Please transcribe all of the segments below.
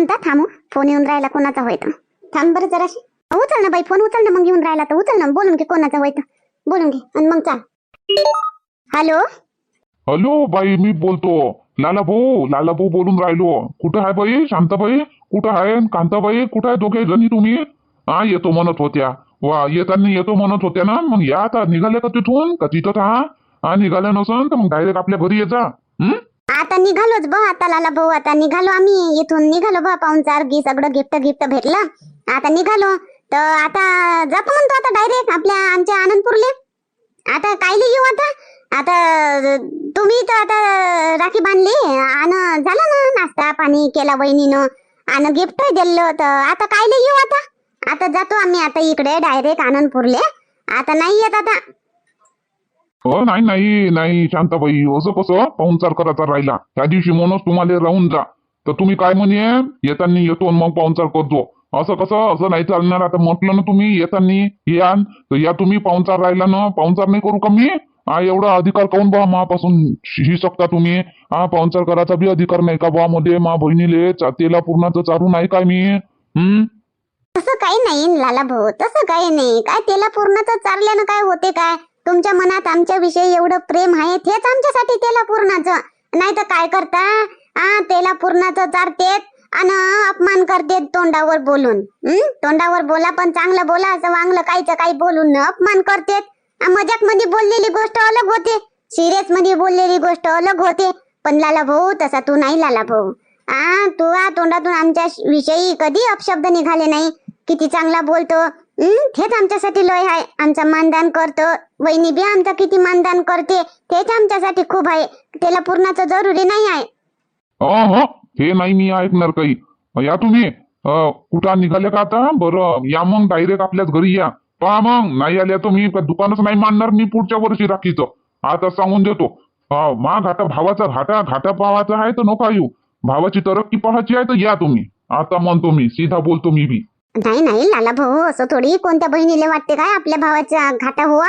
शांत थांबू. फोन येऊन राहिला कोणाचा होय तर. थांब बरं जराशी. उचल ना बाई फोन उचल ना मग येऊन राहिला तर. उचल ना बोलून घे कोणाचा होय तर. बोलून घे आणि मग चाल. हॅलो? हॅलो बाई मी बोलतो. लाला भाऊ लाला भाऊ बोलून राहिलो. कुठं आहे बाई? शांताबाई? कुठं आहे? कांताबाई? कुठं आहे दोघे जणी तुम्ही? हा येतो म्हणत होत्या. वा येताना येतो म्हणत होत्या ना? मग या आता. निघाले का तिथून? का तिथं हा निघाल्या नसन तर मग डायरेक्ट आपल्या घरी ये जा. आता निघालोच बा आता लाला भाऊ आता निघालो आम्ही. इथून निघालो बा चार गी सगळं गिफ्ट गिफ्ट भेटलं. आता निघालो. तर आता जातो म्हणतो आता डायरेक्ट आपल्या आमच्या आनंदपूरले. आता कायले येऊ आता? आता तुम्ही तर आता राखी बांधली. आणि झालं ना नाश्ता पाणी केला वहिनीनं. आणि गिफ्ट दिलं. तर आता कायले येऊ आता? आता जातो आम्ही आता इकडे डायरेक्ट आनंदपूरले. आता नाही येत आता. हो नाही नाही नाही शांताबाई असं कसं? पाहुणचार करायचा राहिला. त्या दिवशी म्हणूनच तुम्हाला राहून जा. तर तुम्ही काय म्हणे? येताना येतो मग पाहुणचार करतो. असं कसं? असं नाही चालणार. आता म्हटलं ना तुम्ही येताना या तर या तुम्ही पाहुणचार राहिला ना पाहुणचार नाही करू का मी? हा एवढा अधिकार काऊन बा मापासून ही शकता तुम्ही? हा पाहुणचार करायचा बी अधिकार नाही का बा? मध्ये मा बहिणीले तेला पूर्णाचं चारू नाही काय मी? हम्म? तसं काही नाही लाला भाऊ. तसं काही नाही. काय त्याला पूर्णच चारल्यानं काय होते काय? तुमच्या मनात आमच्याविषयी एवढं प्रेम आहे तेच आमच्यासाठी त्याला पूर्णाचं. नाही तर काय करता? आ त्याला पूर्णाचं चारतेत आणि अपमान करतेत तोंडावर बोलून. तोंडावर बोला पण चांगलं बोला असं वांगलं काहीच काही बोलून अपमान करतेत मजाकमध्ये बोललेली गोष्ट अलग होते. सिरियसमध्ये बोललेली गोष्ट अलग होते. पण लाला भाऊ तसा तू नाही लाला भाऊ. आ तू आ तोंडातून आमच्या विषयी कधी अपशब्द निघाले नाही. किती चांगला बोलतो. हेच आमच्यासाठी लय आहे. आमचा मानदान करतो. वहिनी बी आमचा किती मानदान करते तेच आमच्यासाठी खूप आहे. त्याला पूर्णाचं जरुरी नाही आहे. हो हे नाही मी ऐकणार काही. या तुम्ही अं, कुठं निघाले का आता? बरं या मग डायरेक्ट आपल्याच घरी या. पहा मग नाही आल्या तर मी का दुकानच नाही मानणार मी पुढच्या वर्षी राखीचं. आता सांगून देतो. हा, मा घाटा भावाचा घाटा घाटा पावाचा आहे तर नका येऊ. भावाची तरक्की पाहायची आहे तर या तुम्ही. आता म्हणतो मी सीधा बोलतो मी बी. नाही नाही लाला भाऊ असं थोडी कोणत्या बहिणीला वाटते काय? आपल्या भावाचा घाटा हुआ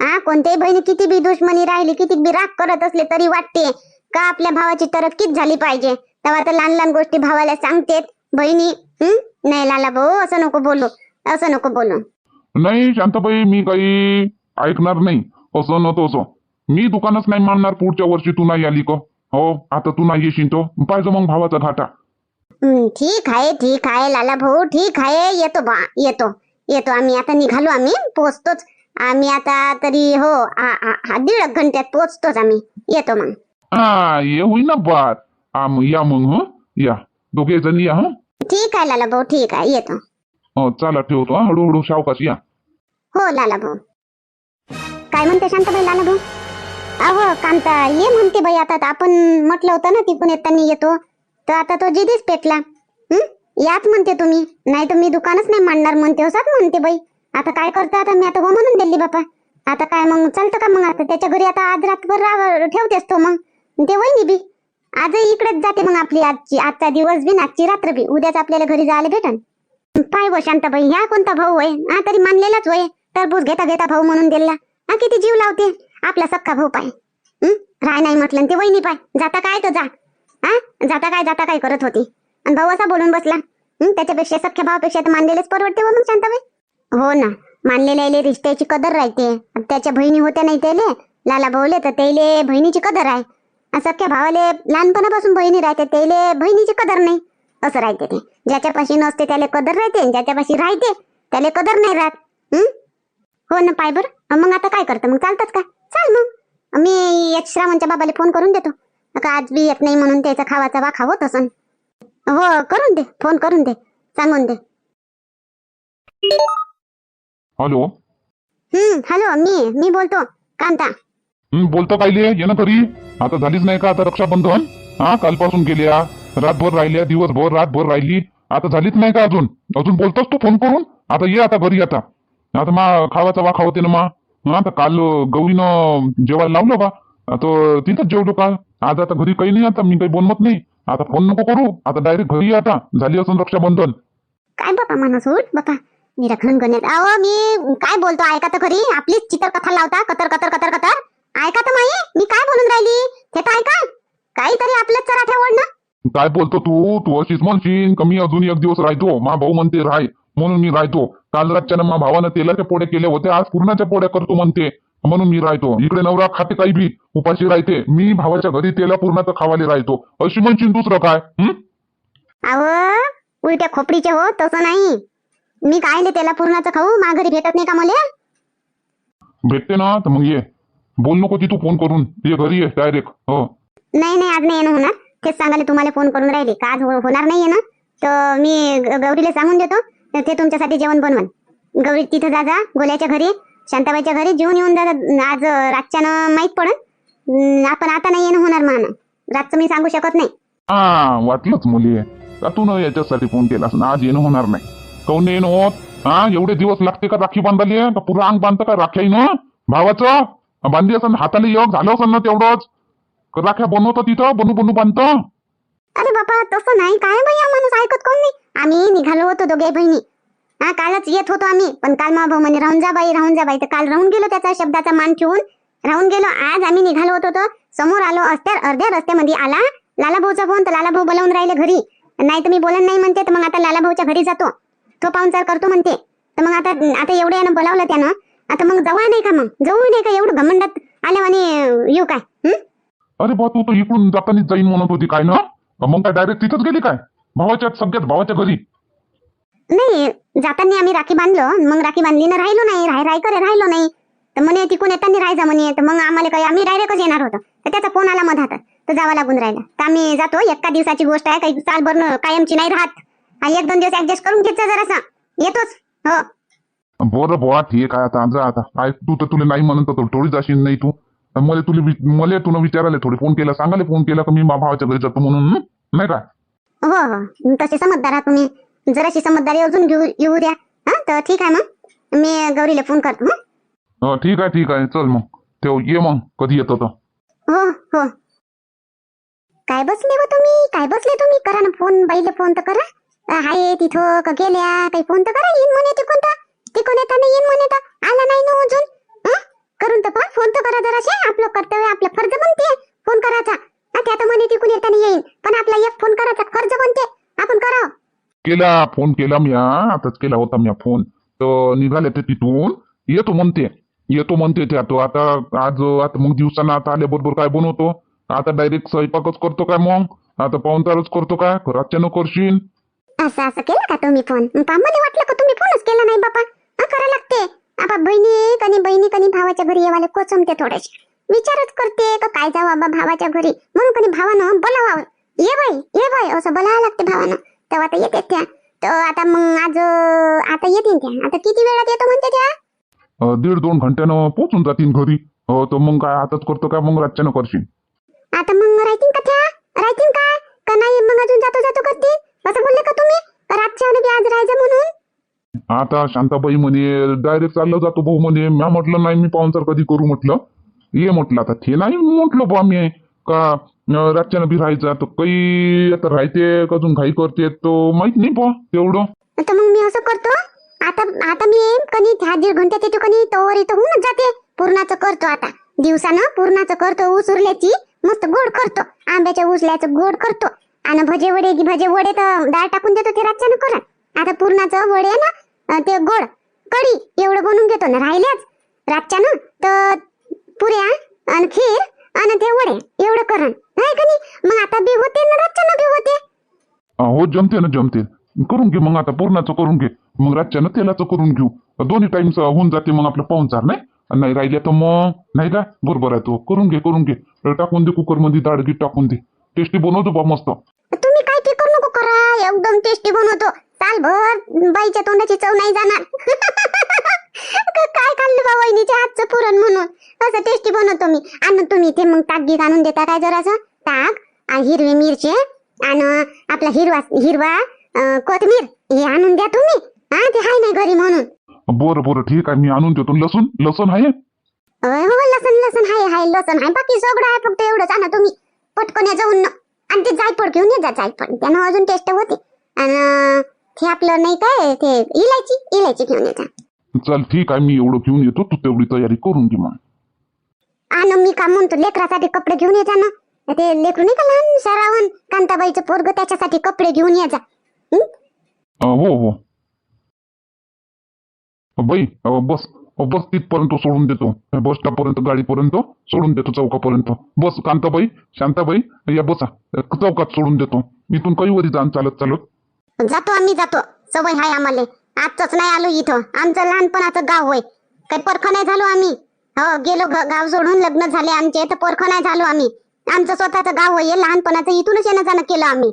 हा कोणत्याही बहिणी किती बी दुश्मनी राहिली किती बी राग करत असले तरी वाटते का आपल्या भावाची तरक्कीच झाली पाहिजे. तेव्हा तर लहान लहान गोष्टी भावाला सांगतेत. बहिणी हम्म नाही लाला भाऊ असं नको बोलू. असं नको बोलू. नाही शांताबाई मी काही ऐकणार नाही. असं न तसं. मी दुकानच नाही मानणार पुढच्या वर्षी तू नाही आली का. हो आता तू नाही येशील तो. पाहिजे मग भावाचा घाटा. ठीक आहे ठीक आहे लाला भाऊ ठीक आहे. येतो बा येतो येतो. आम्ही आता निघालो आम्ही पोचतोच. आम्ही आता तरी हो आ- आ- आ- दीड एक घंट्यात पोचतोच आम्ही. येतो मग. हा ये होई ना बात. आम या मग हं? या. दोघे जण या हं? ठीक आहे लाला भाऊ ठीक आहे. येतो. हो, चला ठेवतो हं? हळूहळू सावकाश या. हो लाला भाऊ. काय म्हणते शांताबाई लाला भाऊ? अहो कांता ये म्हणते बाई आता आपण म्हटलं होतं ना तिकून येताना येतो. तर आता तो जिदीच पेटला. हम्म याच म्हणते तुम्ही. नाही तर मी दुकानच नाही मांडणार म्हणते. असंच म्हणते बाई. आता काय करतो आता मी? आता हो म्हणून दिली बापा. आता काय मग? चालतं का मग? आता त्याच्या घरी आता आज रात्र राह- ठेवतेस तो मग. ते वहिनी बी. आजही इकडेच जाते मग आपली आजची आजचा दिवस बी आजची रात्र बी. उद्याच आपल्याला घरी जायला भेटन. पाय व शांताबाई ह्या कोणता भाऊ होय हा तरी मानलेलाच होय. टरबूज घेता घेता भाऊ म्हणून दिला. हा किती जीव लावते. आपला सक्का भाऊ पाय. हम्म राय नाही म्हटलं ते वहिनी पाय. जाता काय तो जा. हा? जाता काय जाता काय करत होती? आणि भाऊ असा बोलून बसला. त्याच्यापेक्षा सख्या भावापेक्षा तर मानलेलेच परवडते व मग शांताबाई? हो ना मानलेल्या रिश्त्याची कदर राहते. त्याच्या बहिणी होत्या नाही त्याले लाला भाऊले तर त्याले बहिणीची कदर आहे. सख्या भावाले लहानपणापासून बहिणी राहते त्याले बहिणीची कदर नाही. असं राहते ते. ज्याच्यापाशी नसते त्याला कदर राहते. ज्याच्यापाशी राहते त्याला कदर नाही राहत. हम्म हो ना पाय बरं. मग आता काय करतं? मग चालतात का? चाल मग. मी यश श्रावणच्या बाबाला फोन करून देतो. का आज बी येत नाही म्हणून त्याचा खावाचा वाखा होत असन. हो करून दे फोन करून दे सांगून दे. हॅलो. हम्म हॅलो मी मी बोलतो कांता. बोलतो कायले ये ना घरी. आता झालीच नाही का आता रक्षाबंधन? हा कालपासून गेल्या रातभर राहिल्या दिवसभर रातभर राहिली. आता झालीच नाही का अजून? अजून बोलतोस तू फोन करून? आता ये आता घरी आता. आता मा खावाचा वाखा होते ना मा. आता काल गौरीनं जेवायला लावलं बा. आता तिथंच जेवलो काल. आज आता घरी काही नाही आता मी काही बोलमत नाही. आता फोन नको करू. आता डायरेक्ट घरी आता. झाली असून रक्षाबंधन. काय बापा उठ बापा निरखण गणित अहो मी काय बोलतो? ऐका तर खरी आपलीच चित्रकथा लावता. कतर कतर कतर कतर. ऐका तर माही मी काय बोलून राहिली? हे तर ऐका. काहीतरी आपल्याच चराठ्यावर ना. काय बोलतो तू? तू अशीच म्हणशील का मी अजून एक दिवस राहतो. मा भाऊ म्हणते राय. म्हणून मी राहतो. काल रातच्यानं मा भावानं तेलाच्या पोड्या केल्या होत्या. आज पूर्णाच्या पोड्या करतो म्हणते. म्हणून मी राहतो. इकडे नवरा खाते काही बी. उपाशी राहते. मी भावाच्या घरी तेला पूर्णाचं खावाले राहतो. अशी म्हणशील दुसरं काय? हं? अहो उलट्या खोपडीचे हो तसं नाही. मी काय ले त्याला पूर्णाचं खाऊ? मा घरी भेटत नाही का मला? भेटते ना तर मग ये. बोल नको ती तू फोन करून. ये घरी ये डायरेक्ट हो. नाही नाही आज नाही येणं होणार. तेच सांगायला तुम्हाला फोन करून राहिले. का आज हो- होणार नाही ना तर मी ग- गौरीला सांगून देतो. तर ते तुमच्यासाठी जेवण बनवण गौरी तिथं जा जा. गोल्याच्या घरी. शांताबाईच्या घरी जेवून येऊन जा. आज रातच्यानं माहीत पडन. आपण आता नाही येणं होणार मान रातचं मी सांगू शकत नाही. हा वाटलंच मुली. का तू न याच्यासाठी फोन केलास ना आज येणं होणार नाही. काऊन येणं होत? हा एवढे दिवस लागते का राखी बांधाली? का पुरा अंग बांधतं का राख्याई ना भावाचं? बांधली असं हाताला योग झालं असं ना तेवढंच? राख्या बनवतं तिथं? बनू बनू बांधतं? अरे बाबा तसं नाही. काय बाई माणूस ऐकत कोण नाही? आम्ही निघालो होतो दोघे बहिणी. हा कालच येत होतो आम्ही. पण काल महाभाऊ म्हणे राहून जा बाई राहून जा बाई. तर काल राहून गेलो त्याचा शब्दाचा मान ठेवून. राहून गेलो आज आम्ही निघालो होतो समोर आलो असत्या अर्ध्या रस्त्यामध्ये आला लाला भाऊचा फोन. तर लाला भाऊ बोलावून राहिले घरी. नाही तर मी बोलत नाही म्हणते तर मग आता लाला भाऊच्या घरी जातो. तो पाहुणचार करतो म्हणते. तर मग आता आता एवढं यानं बोलावलं त्यानं. आता मग जाऊ नाही का मग? जाऊ नाही का? एवढं घमंडात आल्या आणि येऊ काय? अरे बा तू तर इकडून जाताना जाईन म्हणत होती काय ना? मग काय डायरेक्ट तिथंच गेली काय? भावाच्या सगळ्यात भावाच्या घरी. नाही जाताना आम्ही राखी बांधलो मग राखी बांधली ना राहिलो नाही राय राय करे राहिलो नाही. तर म्हणे तिकून येताना राहायचा म्हणे. तर मग आम्हाला काही आम्ही डायरेक्टच येणार होतो. तर त्याचा फोन आला मधात. तर जावं लागून राहिला. तर आम्ही जातो. एका दिवसाची गोष्ट आहे काही साल भरणं कायमची नाही राहत. हा एक दोन दिवस ऍडजस्ट करून घेतचा जरासा. येतोच. हो. बरं बुवा ठीक आहे आता. जा आता. काय तू तर तुला नाही म्हणत होतो. थोडी जाशील नाही तू. मला तुला मला तुला विचारायला थोडी फोन केला. सांगायला फोन केला का मी भावाच्या घरी जातो म्हणून? नाही काय हो हो. तसे समजदार तुम्ही. जराशी समजदारी अजून घेऊ येऊ द्या. हा तर ठीक आहे मग. मी गौरीला फोन करतो हं? हो ठीक आहे ठीक आहे. चल मग. ठेव. ये मग. कधी येतो तर हो हो. काय बसले हो तुम्ही? काय बसले तुम्ही? करा ना फोन बाईला फोन तर करा. अ, हाय तिथं का गेल्या? काही फोन तर करा. येईन म्हणे तिकून तर. तिकून येताना येईन म्हणे तर. आला नाही ना अजून. हं? करून तर पहा. फोन तर करा जराशे. आपलं कर्तव्य आपलं फर्ज बनते. फोन करायचा. हा, तर म्हणे तिकून येताना येईन. पण आपला एक फोन करायचा. फर्ज बनते. आपण करावं. केला फोन केला मी आताच केला होता मी फोन तर निघाले ते तिथून येतो म्हणते. येतो म्हणते ते आता आता आज आता मग दिवसानं आता आल्याबरोबर काय बनवतो? आता डायरेक्ट स्वयंपाकच करतो काय मग? आता पाहुणचारच करतो काय? न करशील? असं असं केलं का तुम्ही फोन काम मला वाटलं का तुम्ही फोनच केला नाही बापा? करा लागते. आपा बहिणी कनी बहिणी कनी भावाच्या घरी येवाले कोचमते थोडेसे. विचारच करते का काय जाऊ बाबा भावाच्या घरी? म्हणून कनी भावानं बोलावा. ये बाई ये बाई असं बोलावं लागते भावानं. तेव्हा तर येते त्या. तर आता मग आज आता येतील त्या. आता किती वेळात येतो म्हणते त्या? अं, दीड दोन घंट्यानं पोहोचून जातील घरी. हो तर मग काय आताच करतो काय? मग रातच्यानं करशील. आता मग राहतील का त्या? राहतील का? का नाही? मग अजून जातो जातो करतील असं बोलले का तुम्ही? का रातच्या बी आज राहायचं म्हणून? आता शांताबाई म्हणे डायरेक्ट चाललं जातो भाऊ म्हणे. म्या म्हटलं नाही मी पाहुणचार कधी करू म्हटलं. ये म्हटलं आता ते नाही म्हटलं बा मी. का? रातच्यानं बी राहायचा तर काही आता राहते अजून घाई करते तो माहीत नाही पो तेवढं. तर मग मी असं करतो आता आता मी कधी ह्या दीड घंट्यात येतो कधी तोवर येतो होऊनच जाते. पूर्णाचं करतो आता. दिवसानं पूर्णाचं करतो ऊस उरल्याची मस्त गोड करतो. आंब्याच्या उसल्याचं गोड करतो. आणि भजे वडे की भजे वडे तर डाळ टाकून देतो ते रातच्यानं करा आता पूर्णाचं वडे ना ते गोड कढी एवढं बनवून घेतो ना राहिल्याच. रातच्यानं तर पुऱ्या आणि खीर आणि ते वडे एवढं करण. नाही का नाही? मग आता बी होते ना रातच्यानं बी होते. हो जमते ना जमते. करून घे मग आता पूर्णाचं करून घे. मग रातच्यानं तेलाचं करून घेऊ. दोन्ही टाइम्स होऊन जाते मग आपलं पाहुणचार नाही? नाही राहिले तर मग नाही का? बरोबर आहे तो. करून घे करून घे. टाकून दे कुकरमध्ये डाळ गीत टाकून दे. टेस्टी बनवतो बा मस्त. तुम्ही काय फिकर नको करा. एकदम टेस्टी बनवतो. सालभर बाईच्या तोंडाची चव नाही जाणार. काय खाल्लं बा वहिनीच्या हातचं पुरण म्हणून. असं टेस्टी बनवतो मी? आणि तुम्ही ते मग ताक गीत आणून देता काय जरासं? ताक आणि हिरवी मिरची आणि आपला हिरवा हिरवा अं, कोथिंबीर हे आणून द्या तुम्ही. हा ते हाय नाही घरी म्हणून. बरं बरं ठीक आहे. मी आणून देतो. लसूण? लसूण आहे? अय, हो लसण लसण हाय हाय लसण हाय बाकी सगळं आहे फक्त एवढंच. आणा तुम्ही. पटकन या जाऊन. आणि ते जायफळ घेऊन ये जा जायफळ. त्यानं अजून टेस्ट होते. आणि ते आपलं नाही काय ते इलायची इलायची घेऊन ये जा. चल ठीक आहे मी एवढं घेऊन येतो तू तेवढी तयारी करून घे मग. आणि मी का म्हणतो लेकरासाठी कपडे घेऊन ये जा ना. ते लेकरू नाही का लहान शरावण कांताबाईचं पोरग त्याच्यासाठी कपडे घेऊन ये जा. हं? अं, हो बाई बस बस तिथपर्यंत सोडून देतो. बस स्टॉपपर्यंत गाडीपर्यंत सोडून देतो चौकापर्यंत. बस कांताबाई शांताबाई या बसा. चौकात सोडून देतो. इथून काही वरी जाण चालत चालत. जातो आम्ही जातो. सवय हाय आम्हाला. आजच नाही आलो इथं. आमचं लहानपणाचं गाव होय. काही परख नाही झालो आम्ही. हो गेलो गाव सोडून लग्न झाले आमचे तर परख नाही झालो आम्ही. आमचं स्वतःचं गाव होय लहानपणाचं इथूनच येणं जाणं केलं आम्ही.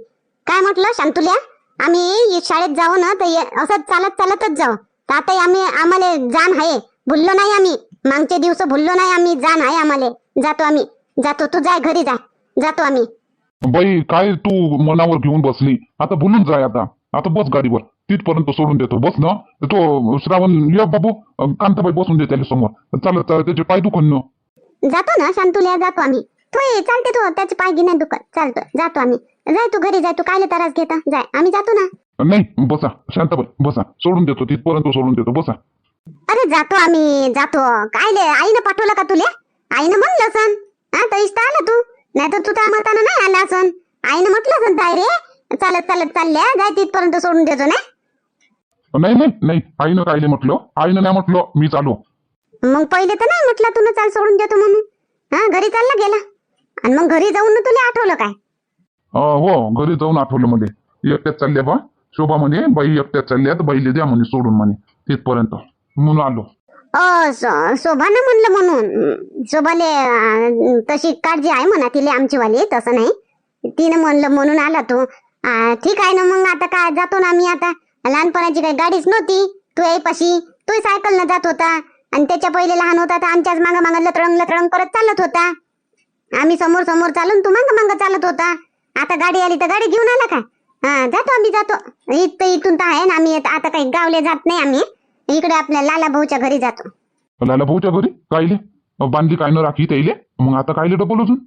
काय म्हटलं शांतुल्या? आम्ही शाळेत जाऊ ना तर असंच चालत चालतच जाऊ. तर आता आम्ही आम्हाला जाण आहे. भुललो नाही आम्ही. मागचे दिवस भुललो नाही आम्ही. जाण आहे आम्हाला. जातो आम्ही. जातो तू जाय घरी जा. जातो आम्ही. बाई काय तू मनावर घेऊन बसली? आता भुलून जाय आता. आता बस गाडीवर. तिथपर्यंत सोडून देतो. बस ना? तो श्रावण या बाबू कांताबाई बसून दे त्याच्यासमोर. चालत चालत त्याचे पाय दुखन न. जातो ना शांतुल्या जातो आम्ही. तो ये, चालते तो त्याचे पाय घे नाही दुखत चालतो जातो आम्ही. जाय तू घरी जाय तू कायले त्रास घेता? जाय आम्ही जातो ना. नाही बसा शांताबाई बसा. सोडून देतो तिथपर्यंत सोडून देतो बसा. अरे जातो आम्ही जातो. कायले आईनं पाठवलं का तुले? आईनं म्हणलं सन हा तर इष्ट आला तू. नाही तर तू त्या मतानं नाही आला सन आईनं म्हटलं सन ताय रे. चालत चालत चालल्या. जाय तिथपर्यंत सोडून देतो ना. नाही नाही नाही. आईनं कायले म्हटलं. आईनं नाही म्हटलं मी चालू. मग पहिले तर नाही म्हटलं तू चाल सोडून देतो म्हणून. हा घरी चालला गेला. आणि मग घरी जाऊन ना तुला आठवलं काय? अं, हो घरी जाऊन आठवलं मध्ये एकट्यात चालल्या बा. शोभा म्हणे बाई एकट्यात चालल्या तर बाईले द्या म्हणे सोडून म्हणे तिथपर्यंत. म्हणून आलो. अ शोभानं म्हणलं म्हणून. शोभाले अं, तशी काळजी आहे म्हणा तिले आमची वाली तसं नाही. तिनं म्हणलं म्हणून आला तू. ठीक आहे ना मग आता काय जातो ना आम्ही आता. लहानपणाची काही गाडीच नव्हती. तू पाशी तू सायकलनं जात होता. आणि त्याच्या पहिले लहान होता तर आमच्याच मागं मागं लतरंग लतरंग करत चालत होता. आम्ही समोर समोर चालून तू मागं मागं चालत होता. आता गाडी आली तर गाडी घेऊन आला का? हा जातो आम्ही जातो. इथं इथून तर आहे ना आम्ही. आता काही गावले जात नाही आम्ही. इकडे आपल्या लाला भाऊच्या घरी जातो. लाला भाऊच्या घरी? कायले? बांधली काय न राखी त्याईले? मग आता कायले डबल अजून?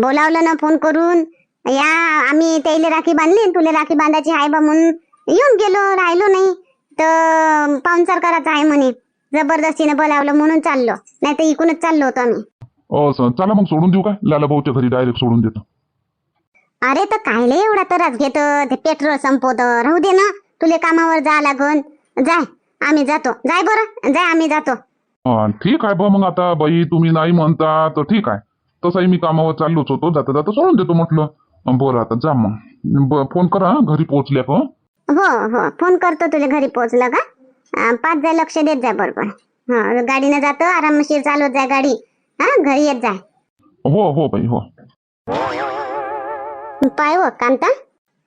बोलावलं ना फोन करून. या आम्ही त्याला राखी बांधली आणि तुला राखी बांधायची आहे बा म्हणून येऊन गेलो राहिलो नाही. तर पाहुणचार करायचा आहे म्हणे. जबरदस्तीने बोलावलं म्हणून चाललो. नाही तर इकूनच चाललो होतो आम्ही. असं चला मग सोडून देऊ काय लाला भाऊच्या घरी डायरेक्ट सोडून देतो. अरे तर कायले एवढा त्रास घेत? ते पेट्रोल संपवत. राहू दे ना. तुले कामावर जा लागन. जाय. आम्ही जातो. जाय बरं. जाय आम्ही जातो. ठीक आहे बा मग आता बाई तुम्ही नाही म्हणता तर ठीक आहे. तसंही मी कामावर चाललोच होतो. जाता जाता सोडून देतो म्हटलं. बरं आता जा मग. फोन करा हं, घरी पोहोचल्या का हो. हो फोन करतो तुला घरी पोहोचलं का? अं, पाच जाय लक्ष देत जाय बरोबर. हा गाडीनं जातो आरामशीर चालवत जाय गाडी. हा घरी येत जाय हो हो बाई हो. पाय हो कांता.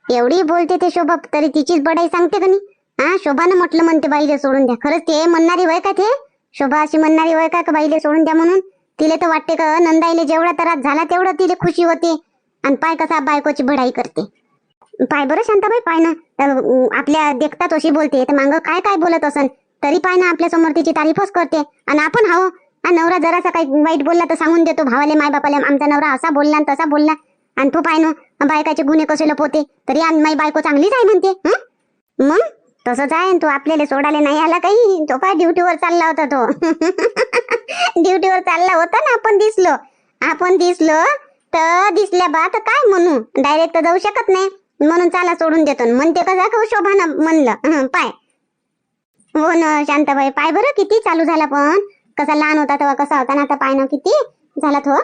एवढी बोलते ते शोभा तरी तिचीच बडाई सांगते का नाही हा शोभानं म्हटलं म्हणते बाईले सोडून द्या. खरंच ते म्हणणारी वय का ते? शोभा अशी म्हणणारी वय का का बाईले सोडून द्या म्हणून? तिले तर वाटते का नंदाईले जेवढा त्रास झाला तेवढं तिले खुशी होते. आणि पाय कसा बायकोची बढाई करते. पाय बरं शांताबाई पाय ना. तर, आपल्या देखतात अशी बोलते. तर मांग काय काय बोलत असन? तरी पाय ना आपल्यासमोर तिची तारीफच करते. आणि आपण हाव. आणि नवरा जरासा काही वाईट बोलला तर सांगून देतो भावाले माय बापाले आमचा नवरा असा बोलला आणि तसा बोलला. आणि तो पाय ना बायकाचे गुन्हे कसे लपवते. तरी आम- माई बायको चांगलीच आहे म्हणते. मग? तसंच आहे तो आपल्याला सोडायला नाही आला काही. तो पाय ड्युटीवर चालला होता तो. ड्युटीवर चालला होता ना आपण दिसलो. आपण दिसलो तर दिसल्या बा तर काय म्हणू? डायरेक्ट तर जाऊ शकत नाही. म्हणून चाला सोडून देतो. म्हणते कसा का शोभानं म्हणलं. पाय. हो ना शांताबाई पाय बरं किती चालू झाला पण. कसा लहान होता तेव्हा कसा होता ना आता पाय ना किती झाला तो.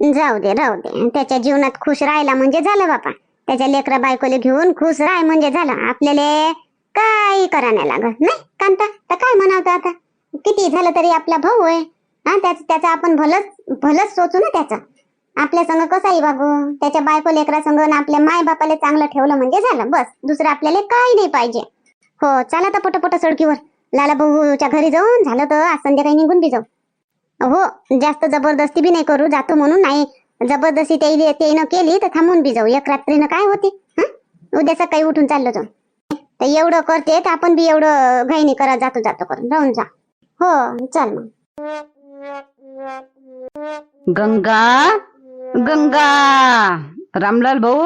जाऊ दे राहू दे. त्याच्या जीवनात खुश राहिला म्हणजे झालं बापा. त्याच्या लेकरा बायकोले घेऊन खुश राह म्हणजे झालं. आपल्याला काही करा नाही लागत. नाही कांता तर काय म्हणावतो आता? किती झालं तरी आपला भाऊ आहे. हा त्याच त्याचं आपण भलंच भलंच सोचू ना त्याचं. आपल्या संग कसाही बाबू? त्याच्या बायको लेकरा संग आपल्या माय बापाला चांगलं ठेवलं म्हणजे झालं. बस. दुसरं आपल्याला काही नाही पाहिजे. हो चला तर पटपट सडकीवर. लाला भाऊच्या घरी जाऊन झालं तर आज संध्याकाळी निघून बी जाऊ. हो जास्त जबरदस्ती बी नाही करू. जातो म्हणून नाही. जबरदस्ती ते त्यानं केली तर थांबून बी जाऊ. एक रात्रीनं काय होते? उद्या सकाळी उठून चाललो जाऊ. तर एवढं करते तर आपण बी एवढं घाईनी करत जातो जातो करून. राहून जा. हो चल मग. गंगा गंगा. रामलाल भाऊ.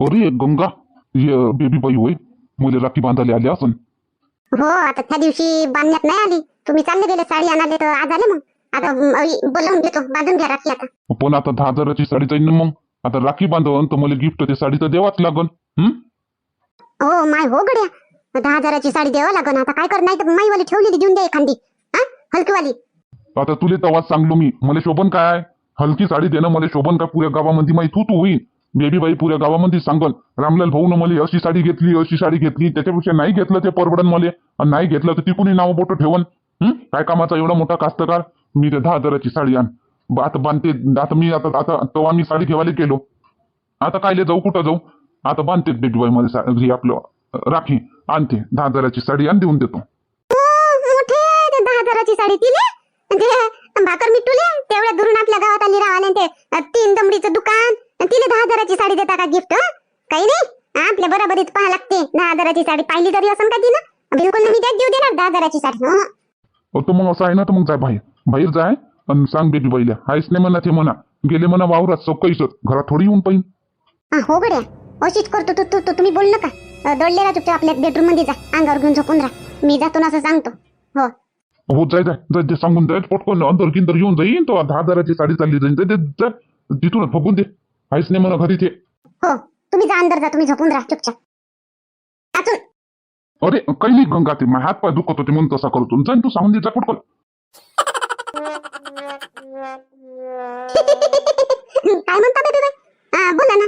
अरे गंगा. ये बेबी बाई होय. मुले राखी बांधायला आले असन. हो आता त्या दिवशी बांधण्यात नाही आली. तुम्ही चालले गेले साडी आणाले तर आज आले मग. आता बोलावून घेतो बांधून घ्या राखी आता. पण आता दहा हजाराची साडी जाईन ना मग. आता राखी बांधवन तर मला गिफ्ट ते साडी तर द्यावाच लागन. हं? हो माय हो गड्या. दहा हजाराची साडी द्यावं लागन. आता काय कर नाही तर माईवाली ठेवलेली देऊन द्या एखादी. हा? हलकीवाली. आता तुले तवाच सांगलो मी मला शोभन काय? हलकी साडी देणं मला शोभन काय पुऱ्या गावामध्ये माहीत तू तू होईन. बेबी बाई पुऱ्या गावामध्ये सांगल रामलाल भाऊ मला अशी साडी घेतली अशी साडी घेतली त्याच्यापेक्षा नाही घेतलं ते परवडन मला. आणि नाही घेतलं तर तिकूनही नाव बोट ठेवन. काय कामाचा एवढा मोठा कास्तकार? मी ते दहा हजाराची साडी आण. बात आता बांधते आता मी आता आता तेव्हा मी साडी घेवायला गेलो आता कायले जाऊ कुठं जाऊ? आता बांधते बेबी बाई मला आपलं राखी. आणते दहा हजाराची साडी आण देऊन देतो. दहा हजाराची साडी तिले? भाकर मिठूले तेवढ्या दुरून आपल्या गावात आली रावाने ते अ, तीन दमडीचं दुकान तिले दहा हजाराची साडी देता का गिफ्ट काही नाही. आपल्या बरोबरीत पाहा लागते. दहा हजाराची साडी पाहिली तरी असं का तिनं? बिलकुल मी त्यात देऊ देणार दहा हजाराची साडी. हं. तर मग असं आहे ना तर मग जाय बाहेर. बाहेर जाय आणि सांग बेबी बाईला. हायच नाही म्हणा ते म्हणा. गेले म्हणा वावरात घरात थोडी येऊन पाहिजे हा, हो गड्या. अशीच करतो तू तू तू तुम्ही बोल नका. दडलेला चुपचाप आपल्या बेडरूममध्ये जा. अंगावर घेऊन झोपून राहा. मी जातो ना असं सांगतो. हो. हो जाय जाय जाय ते सांगून जाय पटकन अंदर किंदर येऊन जाईन तो. दहा हजाराची साडी चालली जाईन. जाय जाय तिथून फगून दे. हायच नाही म्हणा घरी ते. हो तुम्ही जा अंदर जा तुम्ही झोपून राहा चुपचाप. अजून. अरे काही नाही गंगा ते हात पाय दुखत होते म्हणून तसा करतो. जाईन तू सांगून दे जा पटकन. काय म्हणता बेबी बाई हा बोला ना.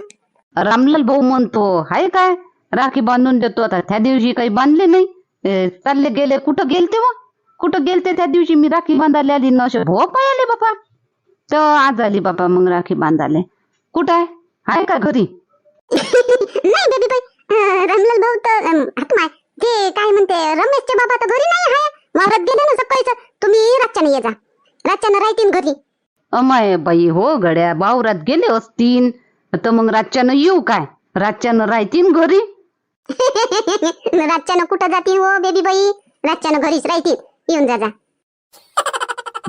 रामलाल भाऊ म्हणतो हाय काय? राखी बांधून देतो. आता त्या दिवशी काही बांधले नाही. ए, चालले गेले कुठं गेलते मग कुठं गेलते त्या दिवशी मी राखी बांधायला आली? ना असे भो पाय आले बापा. तर आज आली बापा मग राखी बांधाले कुठं आहे? हाय का घरी? नाही बेबी बाई. अं, रामलाल भाऊ तर अं, हात माय ते काय म्हणते रमेशचे बाबा तर घरी नाही आहे. वावरात गेले ना सकाळीच. तुम्ही रातच्यानं ये जा. रातच्यानं राहतील घरी. अमाय बाई हो गड्या वावरात गेले असतील. तर मग रातच्यानं येऊ काय? रातच्यानं राहतीन घरी? रातच्यानं कुठं जातील हो बेबी बाई? रातच्यानं घरीच राहतील. येऊन जा जा.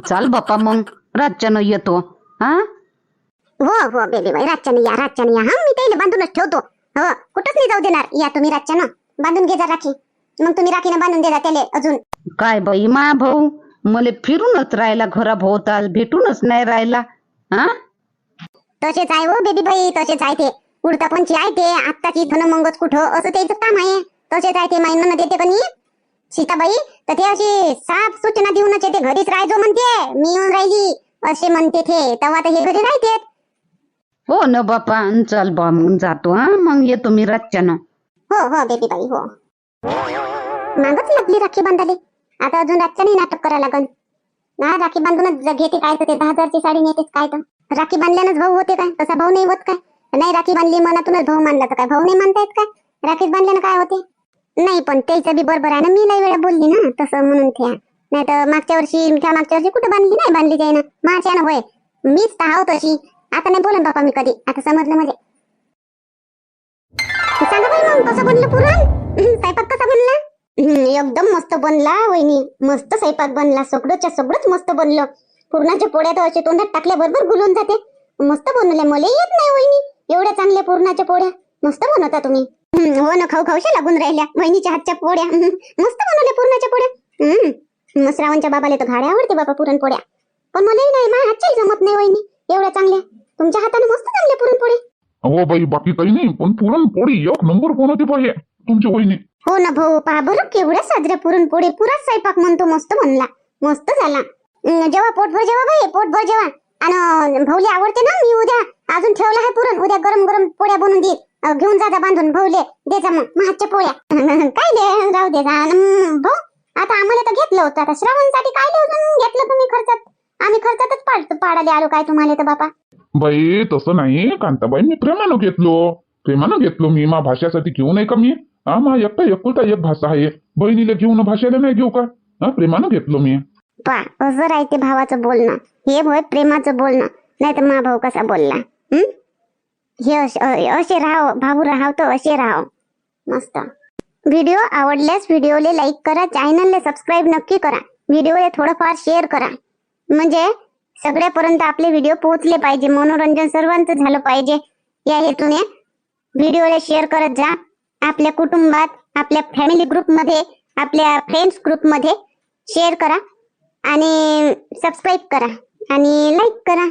चाल बापा मग रातच्यानं येतो हा? हो हो बेबी बाई रातच्यानं या रातच्यानं या. हा मी त्याला बांधूनच ठेवतो. हो कुठंच नाही जाऊ देणार. या तुम्ही रातच्यानं. बांधून घे जा राखी. मग तुम्ही राखीनं बांधून दे जा त्याले अजून. काय बाई मा भाऊ मला फिरूनच राहिला घरा भोवताल भेटूनच नाही राहिला हा? तसेच आहे हो बेबी बाई तसेच आहे ते. उडता पंची आहे ते. आत्ताची धन मंगच कुठं? असं त्याचं काम आहे. तसेच आहे ते. मायनं देते कनी सीताबाई तर ते अशी साफ सूचना देऊनच येते घरीच राहायचो म्हणते मी येऊन राहिली असे म्हणते ते. तेव्हा तर हे घरी राहते हो ना बापा चल बा मग जातो हा? मग येतो मी रातच्यानं. हो हो बेबी बाई हो. मागच लागली राखी बांधाले आता अजून रातच्या नाही नाटक करायला लागल ना राखी बांधूनच घेते काय तर ते दहा हजारची साडी नेतेच काय तर. राखी बांधल्यानंच भाऊ होते काय? तसा भाऊ नाही होत काय? नाही राखी बांधली मनातूनच भाऊ मानला तर काय? भाऊ नाही मानता येत काय? राखीच बांधल्यानं काय होते? नाही पण त्याचं बी बरोबर आहे ना. मी लई वेळा बोलली ना तसं म्हणून त्या. नाही तर मागच्या वर्षी त्या मागच्या वर्षी कुठं बांधली नाही बांधली त्यानं माझ्या होय. मीच तर तशी. आता नाही बोलन बापा मी कधी. आता समजलं म्हणजे सांगा बाई मग कसं बनलं पुरण? स्वयंपाक कसा बनला? एकदम मस्त बनला वहिनी. मस्त स्वयंपाक बनला. सगळंच्या सगळंच मस्त बनलं. पुरणाच्या पोळ्या तर असे तोंडात टाकल्याबरोबर गुलून जाते. मस्त बनवल्या. मला येत नाही वहिनी. एवढ्या चांगल्या पुरणाच्या पोळ्या. मस्त बनवता तुम्ही. हो ना खाऊ खाऊशा लागून राहिल्या. वहिनीच्या हातच्या पोळ्या. मस्त बनवल्या पुरणाच्या पोळ्या. श्रावणच्या बाबाला तर घाड्या आवडते बाबा पुरणपोळ्या. पण मलाही नाही माझ्या हातच्याही जमत नाही वहिनी. एवढ्या चांगल्या. तुमच्या हाताने मस्त चांगल्या पुरणपोळ्या. हो बाई बाकी काही नाही पण पुरण पोळी एक नंबर बनवते पाहिजे तुमची वहिनी. हो ना भाऊ पहा बरं केवढ्या साजऱ्या पुरणपोळी पुराच स्वयंपाक म्हणतो मस्त बनला. मस्त झाला. जेव्हा पोटभर जेव्हा बाई पोटभर जेव्हा आणि भाऊले आवडते ना मी उद्या. अजून ठेवलं आहे पुरण. उद्या गरम गरम पोळ्या बनवून देईल अं, घेऊन जा बांधून भाऊले दे जा मग महाच्या पोळ्या. काय दे राहू दे जा. भाऊ आता आम्हाला तर घेतलं होतं. आता श्रावणसाठी काय घेतलं तुम्ही खर्चात? आम्ही खर्चातच पाड पाडाले आलो काय तुम्हाला तर बापा. बाई तसं नाही. कांताबाई मी प्रेमानं घेतलो. प्रेमानं घेतलो मी. मा भाषासाठी घेऊ नाही का मी? हा मा एकटा एकुलता एक भाषा आहे. बहिणीला घेऊन भाषेला नाही घेऊ का? हा प्रेमानं घेतलो मी. पा असं राहते भावाचं बोलणं. हे होय प्रेमाचं बोलणं. नाही तर मा भाऊ कसा बोलला? हे असे राहाव भाऊ राहाव तर असे राहाव. मस्त. व्हिडिओ आवडल्यास व्हिडिओले लाईक करा चॅनलला सबस्क्राईब नक्की करा. व्हिडिओला थोडंफार शेअर करा. म्हणजे सगळ्यापर्यंत आपले व्हिडिओ पोहोचले पाहिजे. मनोरंजन सर्वांचं झालं पाहिजे. या हेतूने व्हिडिओला शेअर करत जा. आपल्या कुटुंबात आपल्या फॅमिली ग्रुपमध्ये आपल्या फ्रेंड्स ग्रुपमध्ये शेअर करा आणि सबस्क्राईब करा आणि लाईक करा.